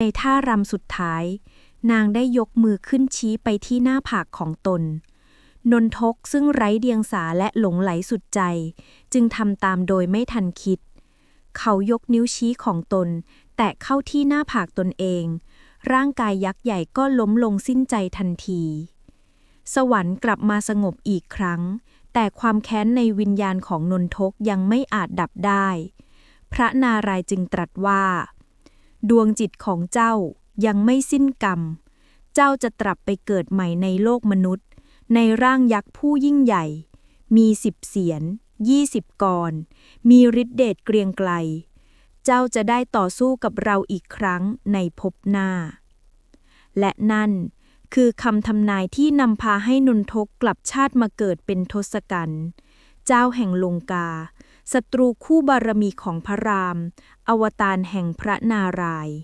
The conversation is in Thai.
ในท่ารำสุดท้าย นางได้ยกมือขึ้นชี้ไปที่หน้าผากของตน นนทกซึ่งไร้เดียงสาและหลงไหลสุดใจ จึงทำตามโดยไม่ทันคิด เขายกนิ้วชี้ของตน แตะเข้าที่หน้าผากตนเอง ร่างกายยักษ์ใหญ่ก็ล้มลงสิ้นใจทันที สวรรค์กลับมาสงบอีกครั้ง แต่ความแค้นในวิญญาณของนนทกยังไม่อาจดับได้ พระนารายจึงตรัสว่า ดวงจิตของเจ้ายังไม่สิ้นกรรม เจ้าจะตรับไปเกิดใหม่ในโลกมนุษย์ ในร่างยักษ์ผู้ยิ่งใหญ่ มีสิบเสียนยี่สิบกร มีฤทธิเดชเกรียงไกล เจ้าจะได้ต่อสู้กับเราอีกครั้งในภพหน้า และนั่นคือคำทำนายที่นำพาให้นนทกกลับชาติมาเกิดเป็นทศกัณฐ์ เจ้าแห่งลงกา ศัตรูคู่บารมีของพระราม อวตารแห่งพระนารายณ์